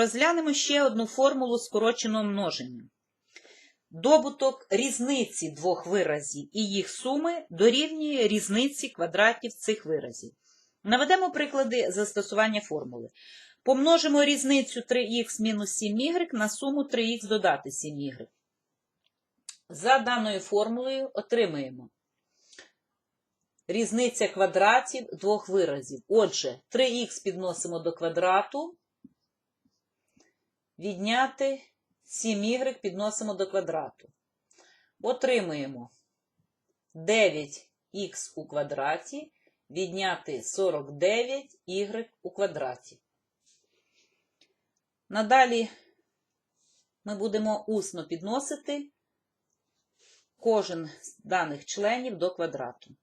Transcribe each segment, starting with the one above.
Розглянемо ще одну формулу скороченого множення. Добуток різниці двох виразів і їх суми дорівнює різниці квадратів цих виразів. Наведемо приклади застосування формули. Помножимо різницю 3х мінус 7y на суму 3х додати 7y. За даною формулою отримаємо різниця квадратів двох виразів. Отже, 3х підносимо до квадрату, відняти 7y підносимо до квадрату. Отримуємо 9х у квадраті, відняти 49y у квадраті. Надалі ми будемо усно підносити кожен з даних членів до квадрату.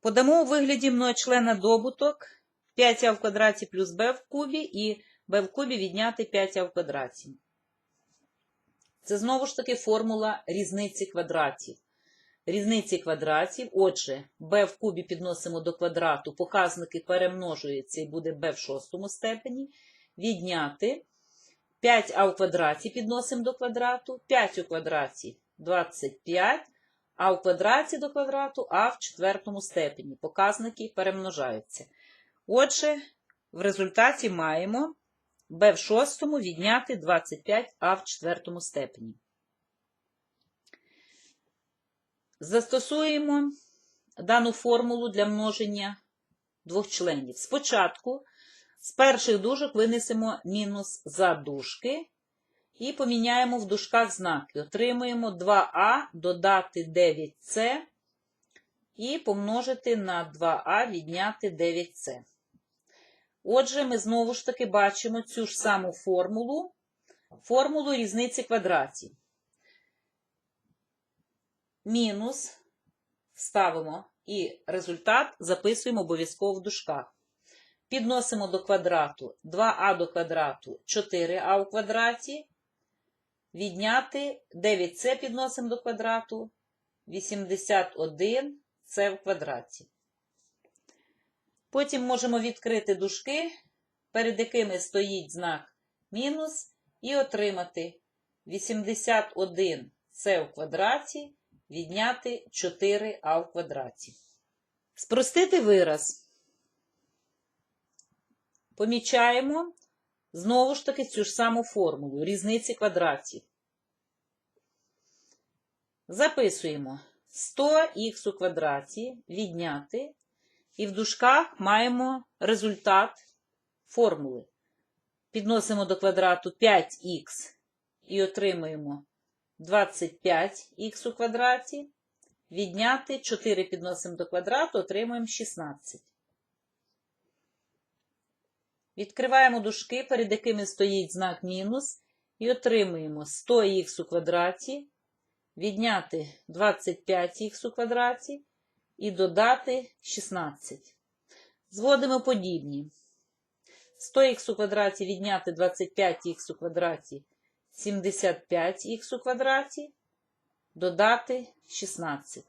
Подамо у вигляді многочлена добуток 5а в квадраті плюс b в кубі і b в кубі відняти 5а в квадраті. Це знову ж таки формула різниці квадратів. Різниці квадратів, отже, b в кубі підносимо до квадрату, показники перемножуються і буде b в шостому степені. Відняти 5а в квадраті підносимо до квадрату, 5 у квадраті 25, а в квадраті до квадрату а в четвертому степені. Показники перемножаються. Отже, в результаті маємо b в шостому відняти 25а в четвертому степені. Застосуємо дану формулу для множення двох членів. Спочатку з перших дужок винесемо мінус за дужки і поміняємо в дужках знаки. Отримуємо 2а додати 9c і помножити на 2а відняти 9c. Отже, ми знову ж таки бачимо цю ж саму формулу, формулу різниці квадратів. Мінус ставимо і результат записуємо обов'язково в дужках. Підносимо до квадрату 2а до квадрату 4а у квадраті. Відняти 9c підносимо до квадрату 81c в квадраті. Потім можемо відкрити дужки, перед якими стоїть знак мінус, і отримати 81c в квадраті відняти 4а в квадраті. Спростити вираз. Помічаємо знову ж таки цю ж саму формулу різниці квадратів. Записуємо 100х у квадраті відняти, і в дужках маємо результат формули. Підносимо до квадрату 5х і отримуємо 25х у квадраті. Відняти 4 підносимо до квадрату, отримуємо 16. Відкриваємо дужки, перед якими стоїть знак мінус, і отримуємо 100х у квадраті, відняти 25х у квадраті і додати 16. Зводимо подібні. 100х у квадраті відняти 25х у квадраті 75х у квадраті, додати 16.